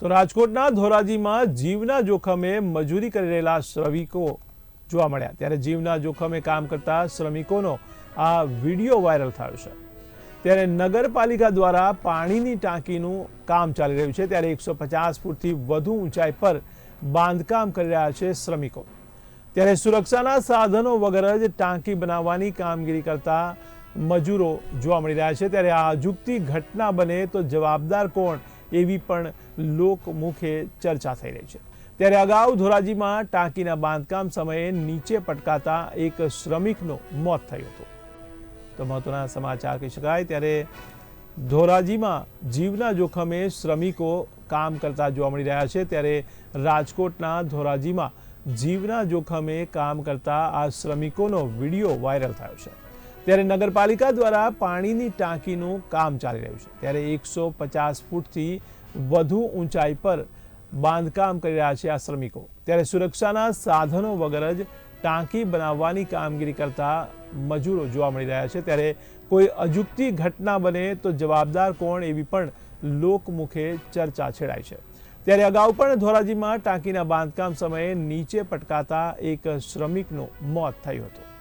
તો રાજકોટના ધોરાજીમાં જીવના જોખમે મજૂરી કરી રહેલા શ્રમિકો જોવા મળ્યા. ત્યારે જીવના જોખમે કામ કરતા શ્રમિકોનો આ વીડિયો વાયરલ થયો છે. ત્યારે નગરપાલિકા દ્વારા પાણીની ટાંકીનું કામ ચાલી રહ્યું છે. ત્યારે એકસો પચાસ ફૂટથી વધુ ઊંચાઈ પર બાંધકામ કરી રહ્યા છે શ્રમિકો. ત્યારે સુરક્ષાના સાધનો વગર જ ટાંકી બનાવવાની કામગીરી કરતા મજૂરો જોવા મળી રહ્યા છે. ત્યારે આ અજુગતી ઘટના બને તો જવાબદાર કોણ? એવી પણ લોકમુખે ચર્ચા થઈ રહી છે. ત્યારે અગાઉ ધોરાજીમાં ટાંકીના બાંધકામ સમયે નીચે પટકાતા એક શ્રમિકનું મોત થયું હતું. તો મહત્વના સમાચાર કહી શકાય, ત્યારે ધોરાજીમાં જીવના જોખમે શ્રમિકો કામ કરતા જોવા મળી રહ્યા છે. ત્યારે રાજકોટના ધોરાજીમાં જીવના જોખમે કામ કરતા આ શ્રમિકોનો વીડિયો વાયરલ થયો છે. ત્યારે નગરપાલિકા દ્વારા પાણીની ટાંકીનું કામ ચાલી રહ્યું છે. ત્યારે એકસો પચાસ ફૂટથી વધુ ઊંચાઈ પર બાંધકામ કરી રહ્યા છે આ શ્રમિકો. ત્યારે સુરક્ષાના સાધનો વગર જ ટાંકી બનાવવાની કામગીરી કરતા મજૂરો જોવા મળી રહ્યા છે. ત્યારે કોઈ અજુગતી ઘટના બને તો જવાબદાર કોણ એવી પણ લોકમુખે ચર્ચા છેડાય છે. ત્યારે અગાઉ પણ ધોરાજીમાં ટાંકીના બાંધકામ સમયે નીચે પટકાતા એક શ્રમિકનું મોત થયું હતું.